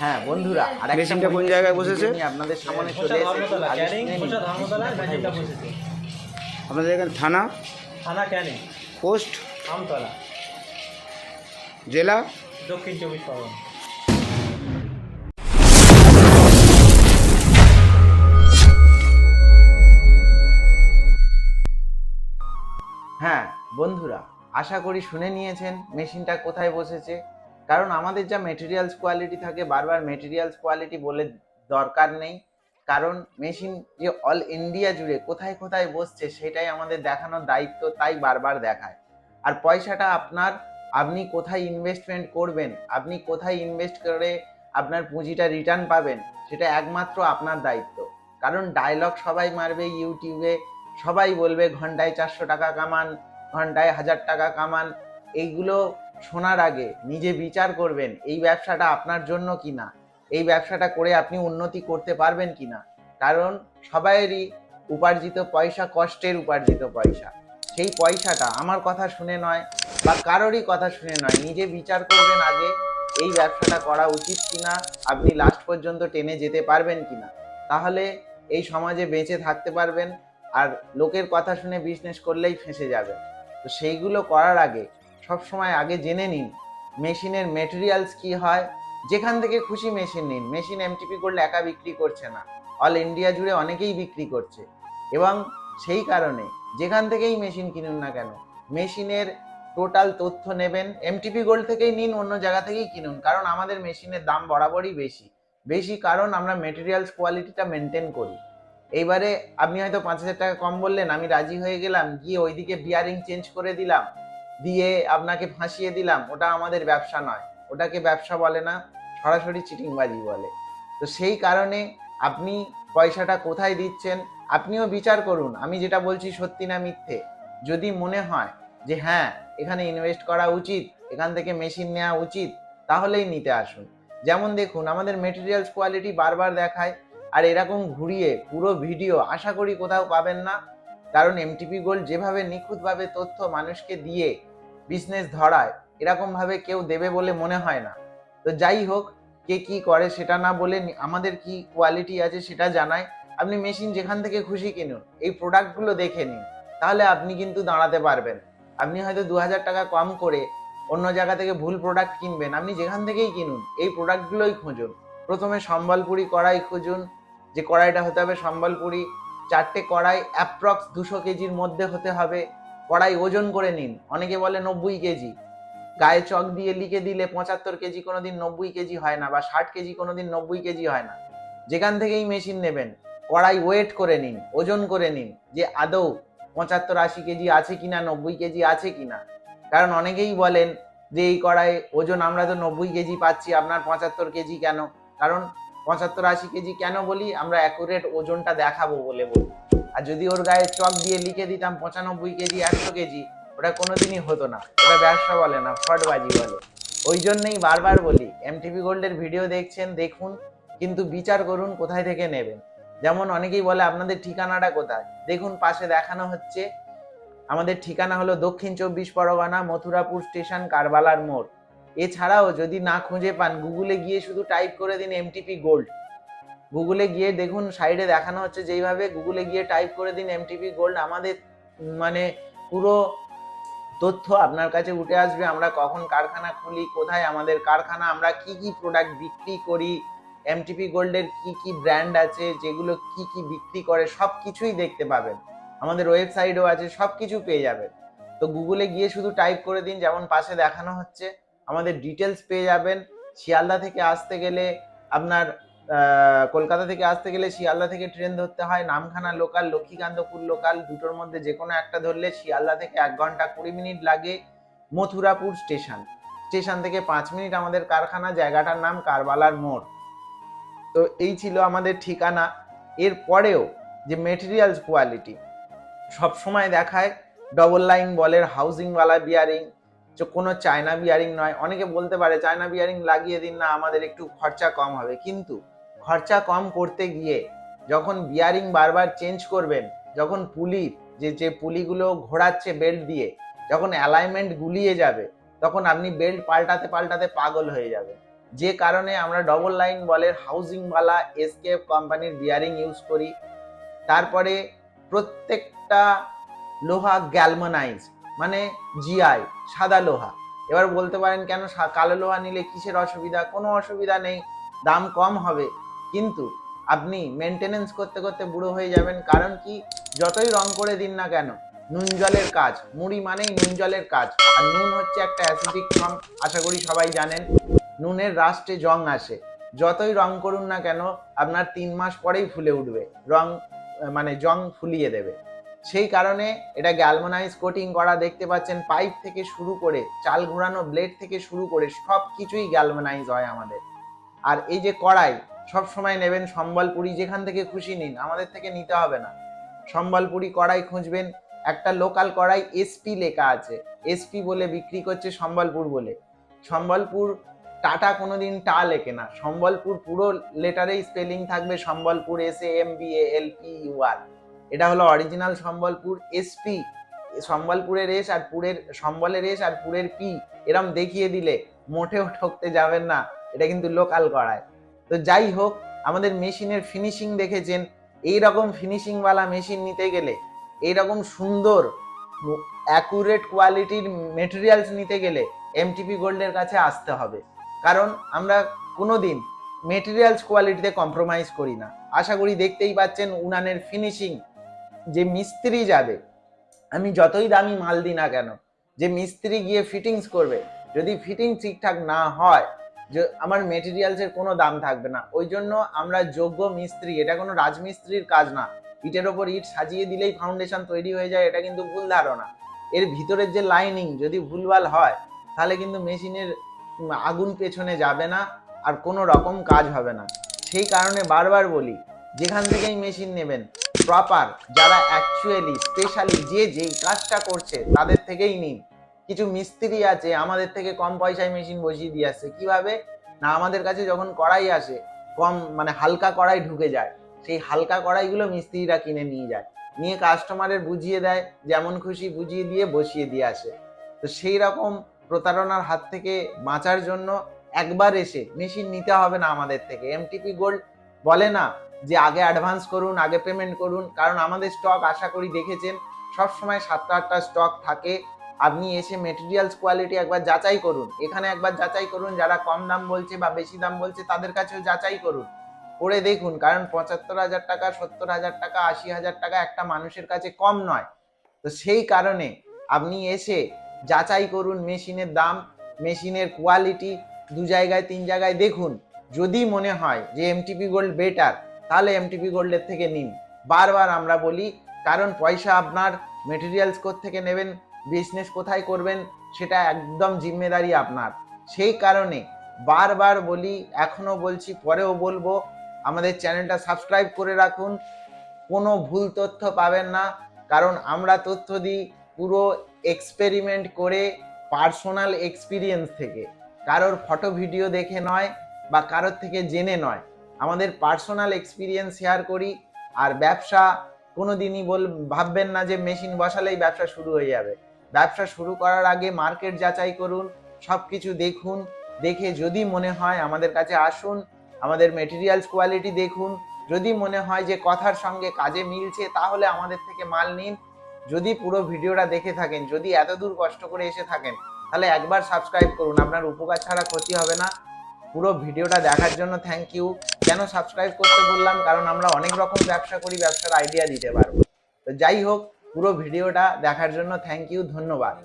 হ্যাঁ বন্ধুরা আর মেশিনটা কোন জায়গায় বসেছে? আপনাদের সামনে চলে এখানে থানা? থানা ক্যানিং পোস্ট? আমতলা। জেলা? দক্ষিণ চব্বিশ পরগনা। হ্যাঁ বন্ধুরা আশা করি শুনে নিয়েছেন মেশিনটা কোথায় বসেছে। কারণ আমাদের যা মেটেরিয়ালস কোয়ালিটি থাকে, বারবার মেটেরিয়ালস কোয়ালিটি বলে দরকার নেই। কারণ মেশিন যে অল ইন্ডিয়া জুড়ে কোথায় কোথায় বসছে সেটাই আমাদের দেখানোর দায়িত্ব, তাই বারবার দেখায়। আর পয়সাটা আপনার, আপনি কোথায় ইনভেস্টমেন্ট করবেন, আপনি কোথায় ইনভেস্ট করে আপনার পুঁজিটা রিটার্ন পাবেন, সেটা একমাত্র আপনার দায়িত্ব। কারণ ডায়লগ সবাই মারবে ইউটিউবে সবাই বলবে, ঘন্টায় চারশো টাকা কামান, ঘন্টায় হাজার টাকা কামান। এইগুলো শোনার আগে নিজে বিচার করবেন, এই ব্যবসাটা আপনার জন্য কিনা? এই ব্যবসাটা করে আপনি উন্নতি করতে পারবেন কি না কারণ সবাইয়েরই উপার্জিত পয়সা কষ্টের উপার্জিত পয়সা। সেই পয়সাটা আমার কথা শুনে নয় বা কারোরই কথা শুনে নয়। নিজে বিচার করবেন আগে, এই ব্যবসাটা করা উচিত কিনা? আপনি লাস্ট পর্যন্ত টেনে যেতে পারবেন কিনা? তাহলে এই সমাজে বেঁচে থাকতে পারবেন আর লোকের কথা শুনে বিজনেস করলেই ফেঁসে যাবে তো সেইগুলো করার আগে সব সময় আগে জেনে নিন মেশিনের মেটেরিয়ালস কি হয়। যেখান থেকে খুশি মেশিন নিন। মেশিন এমটিপি করলে একা বিক্রি করছে না। অল ইন্ডিয়া জুড়ে অনেকেই বিক্রি করছে। এবং সেই কারণে যেখান থেকেই মেশিন কিনুন না কেন, মেশিনের টোটাল তথ্য নেবেন। এমটিপি গোল্ড থেকেই নিন, অন্য জায়গা থেকেই কিনুন। কারণ আমাদের মেশিনের দাম বরাবরই বেশি। বেশি কারণ আমরা মেটেরিয়ালস কোয়ালিটিটা মেনটেন করি। এইবারে আপনি হয়তো পাঁচ হাজার টাকা কম বললেন, আমি রাজি হয়ে গেলাম, গিয়ে ওইদিকে বিয়ারিং চেঞ্জ করে দিলাম। দিয়ে আপনাকে ফাঁসিয়ে দিলাম, ওটা আমাদের ব্যবসা নয়। ওটাকে ব্যবসা বলে না, সরাসরি চিটিংবাজি বলে। তো সেই কারণে আপনি পয়সাটা কোথায় দিচ্ছেন, আপনিও বিচার করুন। আমি যেটা বলছি সত্যি না মিথ্যে? যদি মনে হয় যে হ্যাঁ এখানে ইনভেস্ট করা উচিত, এখান থেকে মেশিন নেওয়া উচিত, তাহলেই নিতে আসুন। যেমন দেখুন, আমাদের মেটেরিয়ালস কোয়ালিটি বারবার দেখায়, আর এরকম ঘুরিয়ে পুরো ভিডিও আশা করি কোথাও পাবেন না। কারণ এমটিপি গোল্ড যেভাবে নিখুঁতভাবে তথ্য মানুষকে দিয়ে বিজনেস ধরায় এরকমভাবে কেউ দেবে বলে মনে হয় না। তো যাই হোক, কে কি করে সেটা না বলে আমাদের কি কোয়ালিটি আছে সেটা জানায়। আপনি মেশিন যেখান থেকে খুশি কিনুন, এই প্রোডাক্টগুলো দেখে নিন। তাহলে আপনি কিন্তু দাঁড়াতে পারবেন। আপনি হয়তো দু হাজার টাকা কম করে অন্য জায়গা থেকে ভুল প্রোডাক্ট কিনবেন, আপনি যেখান থেকেই কিনুন, এই প্রোডাক্টগুলোই খুঁজুন। প্রথমে সম্বলপুরি কড়াই খুঁজুন, যে কড়াইটা হতে হবে সম্বলপুরি, চারটে কড়াই অ্যাপ্রক্স দুশো কেজির মধ্যে হতে হবে। কড়াই ওজন করে নিন। অনেকে বলে নব্বই কেজি। গায়ে চক দিয়ে লিখে দিলে পঁচাত্তর কেজি কোনোদিন নব্বই কেজি হয় না বা ষাট কেজি কোনোদিন নব্বই কেজি হয় না। যেখান থেকেই মেশিন নেবেন, কড়াই ওয়েট করে নিন, ওজন করে নিন যে আদৌ পঁচাত্তর আশি কেজি আছে কিনা, নব্বই কেজি আছে কিনা। কারণ অনেকেই বলেন যে এই কড়াই ওজন, আমরা তো নব্বই কেজি পাচ্ছি, আপনার পঁচাত্তর কেজি কেন? কারণ পঁচাত্তর আশি কেজি কেন বলি? আমরা অ্যাকুরেট ওজনটা দেখাবো বলে বলি। আর যদি ওর গায়ে চক দিয়ে লিখে দিতাম পঁচানব্বই কেজি, একশো কেজি, ওটা কোনোদিনই হতো না। ওটা ব্যবসা বলে না, ফ্রডবাজি বলে। ওই জন্যই বারবার বলি এমটিপি গোল্ডের ভিডিও দেখছেন, দেখুন, কিন্তু বিচার করুন কোথায় থেকে নেবেন। যেমন অনেকেই বলে, আপনাদের ঠিকানাটা কোথায়? দেখুন, পাশে দেখানো হচ্ছে, আমাদের ঠিকানা হলো দক্ষিণ চব্বিশ পরগনা, মথুরাপুর স্টেশন, কারবালার মোড়। এছাড়াও যদি না খুঁজে পান গুগলে গিয়ে শুধু টাইপ করে দিন এমটিপি গোল্ড গুগলে গিয়ে দেখুন সাইডে দেখানো হচ্ছে যেইভাবে গুগলে গিয়ে টাইপ করে দিন এমটিপি গোল্ড আমাদের মানে পুরো তথ্য আপনার কাছে উঠে আসবে, আমরা কখন কারখানা খুলি, কোথায় আমাদের কারখানা, আমরা কি কি প্রোডাক্ট বিক্রি করি এমটিপি গোল্ডের কি কি ব্র্যান্ড আছে, যেগুলো কি কি বিক্রি করে সব কিছুই দেখতে পাবেন। আমাদের ওয়েবসাইটও আছে সব কিছু পেয়ে যাবেন। তো গুগলে গিয়ে শুধু টাইপ করে দিন, যেমন পাশে দেখানো হচ্ছে। আমাদের ডিটেলস পেয়ে যাবেন। শিয়ালদা থেকে আসতে গেলে আপনার কলকাতা থেকে আসতে গেলে শিয়ালদা থেকে ট্রেন ধরতে হয়। নামখানা লোকাল লক্ষ্মীকান্তপুর লোকাল দুটোর মধ্যে যে কোনো একটা ধরলে শিয়ালদা থেকে এক ঘণ্টা কুড়ি মিনিট লাগে মথুরাপুর স্টেশন। স্টেশন থেকে পাঁচ মিনিট আমাদের কারখানা, জায়গাটার নাম কারবালার মোড়। তো এই ছিল আমাদের ঠিকানা। এর পরেও যে মেটেরিয়ালস কোয়ালিটি সব সময় দেখায় ডবল লাইন বলের হাউজিংওয়ালা বিয়ারিং যে কোনো চায়না বিয়ারিং নয়। অনেকে বলতে পারে, চায়না বিয়ারিং লাগিয়ে দিন না, আমাদের একটু খরচা কম হবে। কিন্তু খরচা কম করতে গিয়ে যখন বিয়ারিং বারবার চেঞ্জ করবেন, যখন পুলি, যে যে পুলিগুলো ঘোরাচ্ছে বেল্ট দিয়ে, যখন অ্যালাইনমেন্ট গুলিয়ে যাবে, তখন আপনি বেল্ট পাল্টাতে পাল্টাতে পাগল হয়ে যাবে যে কারণে আমরা ডবল লাইন বলের হাউজিংওয়ালা এসকেএফ কোম্পানির বিয়ারিং ইউজ করি। তারপরে প্রত্যেকটা লোহা গ্যালমানাইজ মানে জিআই সাদা লোহা। এবার বলতে পারেন কেন কালো লোহা নিলে কিসের অসুবিধা? কোনো অসুবিধা নেই, দাম কম হবে। কিন্তু আপনি মেনটেনেন্স করতে করতে বুড়ো হয়ে যাবেন, কারণ কি? যতই রং করে দিন না কেন, নুন জলের কাজ, মুড়ি মানেই নুন জলের কাজ। আর নুন হচ্ছে একটা অ্যাসিডিক ফর্ম আশা করি সবাই জানেন। নুনের রাষ্ট্রে জং আসে। যতই রং করুন না কেন, আপনার তিন মাস পরেই ফুলে উঠবে। রং মানে জং ফুলিয়ে দেবে। সেই কারণে এটা গ্যালমানাইজ কোটিং করা দেখতে পাচ্ছেন পাইপ থেকে শুরু করে, চাল ঘোরানো ব্লেড থেকে শুরু করে সব কিছুই গ্যালমানাইজ হয় আমাদের। আর এই যে কড়াই, সব সময় নেবেন সম্বলপুরি, যেখান থেকে খুশি নিন, আমাদের থেকে নিতে হবে না। সম্বলপুরি কড়াই খুঁজবেন, একটা লোকাল কড়াই এসপি লেখা আছে। এসপি বলে বিক্রি করছে সম্বলপুর বলে। সম্বলপুর টাটা কোনোদিন টা লেখে না। সম্বলপুর পুরো লেটারেই স্পেলিং থাকবে Sambalpur S M B L P U R এটা হলো অরিজিনাল সম্বলপুর এসপি সম্বলপুরের এস আর পুরের, সম্বলের এস আর পুরের পি এরম দেখিয়ে দিলে মোটেও ঠকতে যাবেন না, এটা কিন্তু লোকাল করায়। তো যাই হোক, আমাদের মেশিনের ফিনিশিং দেখেছেন এই রকম ফিনিশিংওয়ালা মেশিন নিতে গেলে এই রকম সুন্দর অ্যাকুরেট কোয়ালিটির মেটেরিয়ালস নিতে গেলে এমটিপি গোল্ডের কাছে আসতে হবে। কারণ আমরা কোনোদিন মেটেরিয়ালস কোয়ালিটিতে কম্প্রোমাইজ করি না। আশা করি দেখতেই পাচ্ছেন উনানের ফিনিশিং যে মিস্ত্রি যাবে, আমি যতই দামি মাল দিই না কেন, যে মিস্ত্রি গিয়ে ফিটিংস করবে, যদি ফিটিং ঠিকঠাক না হয়, যে আমার মেটেরিয়ালসের কোনো দাম থাকবে না, ওই জন্য আমরা যোগ্য মিস্ত্রি, এটা কোনো রাজমিস্ত্রির কাজ না, ইটের ওপর ইট সাজিয়ে দিলেই ফাউন্ডেশন তৈরি হয়ে যায়, এটা কিন্তু ভুল ধারণা। এর ভিতরের যে লাইনিং যদি ভুলভাল হয়, তাহলে কিন্তু মেশিনের আগুন পেছনে যাবে না আর কোনো রকম কাজ হবে না। সেই কারণে বারবার বলি, যেখান থেকেই মেশিন নেবেন প্রপার যারা অ্যাকচুয়ালি স্পেশালি যে যেই কাজটা করছে, তাদের থেকেই নিন। কিছু মিস্ত্রি আছে, আমাদের থেকে কম পয়সায় মেশিন বসিয়ে দিয়ে আসছে কীভাবে? না, আমাদের কাছে যখন কড়াই আসে, কম মানে হালকা কড়াই ঢুকে যায়, সেই হালকা কড়াইগুলো মিস্ত্রিরা কিনে নিয়ে যায়। নিয়ে কাস্টমারের বুঝিয়ে দেয়, যেমন খুশি বুঝিয়ে দিয়ে বসিয়ে দিয়ে আসে। তো সেই রকম প্রতারণার হাত থেকে বাঁচার জন্য একবার এসে মেশিন নিতে হবে না আমাদের থেকে। এমটিপি গোল্ড বলে না যে আগে অ্যাডভান্স করুন, আগে পেমেন্ট করুন। কারণ আমাদের স্টক আশা করি দেখেছেন সব সময় সাতটা, আটটা স্টক থাকে। আপনি এসে মেটেরিয়ালস কোয়ালিটি একবার যাচাই করুন। এখানে একবার যাচাই করুন, যারা কম দাম বলছে বা বেশি দাম বলছে, তাদের কাছেও যাচাই করুন। করে দেখুন, কারণ পঁচাত্তর হাজার টাকা, সত্তর হাজার টাকা, আশি হাজার টাকা একটা মানুষের কাছে কম নয়। তো সেই কারণে আপনি এসে যাচাই করুন মেশিনের দাম, মেশিনের কোয়ালিটি দু জায়গায়, তিন জায়গায় দেখুন। যদি মনে হয় যে এমটিপি গোল্ড বেটার তাহলে এমটিপি গোল্ডের থেকে নিন। বারবার আমরা বলি, কারণ পয়সা আপনার মেটেরিয়ালস থেকে নেবেন বিজনেস কোথায় করবেন, সেটা একদম জিম্মেদারি আপনার। সেই কারণে বারবার বলি এখনও বলছি, পরেও বলব, আমাদের চ্যানেলটা সাবস্ক্রাইব করে রাখুন। কোনো ভুল তথ্য পাবেন না, কারণ আমরা তথ্য দিই পুরো এক্সপেরিমেন্ট করে পার্সোনাল এক্সপিরিয়েন্স থেকে। কারোর ফটো ভিডিও দেখে নয়, বা কারোর থেকে জেনে নয়। আমাদের পার্সোনাল এক্সপিরিয়েন্স শেয়ার করি, আর ব্যবসা কোনো দিনই বল, ভাববেন না যে মেশিন বসালেই ব্যবসা শুরু হয়ে যাবে। ব্যবসা শুরু করার আগে মার্কেট যাচাই করুন সব কিছু দেখুন, দেখে যদি মনে হয় আমাদের কাছে আসুন, আমাদের মেটেরিয়ালস কোয়ালিটি দেখুন, যদি মনে হয় যে কথার সঙ্গে কাজে মিলছে তাহলে আমাদের থেকে মাল নিন। যদি পুরো ভিডিওটা দেখে থাকেন, যদি এত দূর কষ্ট করে এসে থাকেন, তাহলে একবার সাবস্ক্রাইব করুন, আপনার উপকার ছাড়া ক্ষতি হবে না। পুরো ভিডিওটা দেখার জন্য থ্যাংক ইউ কেন সাবস্ক্রাইব করতে বললাম? কারণ আমরা অনেক রকম ব্যবসা করি, ব্যবসার আইডিয়া দিতে পারব। তো যাই হোক, পুরো ভিডিওটা দেখার জন্য থ্যাংক ইউ ধন্যবাদ।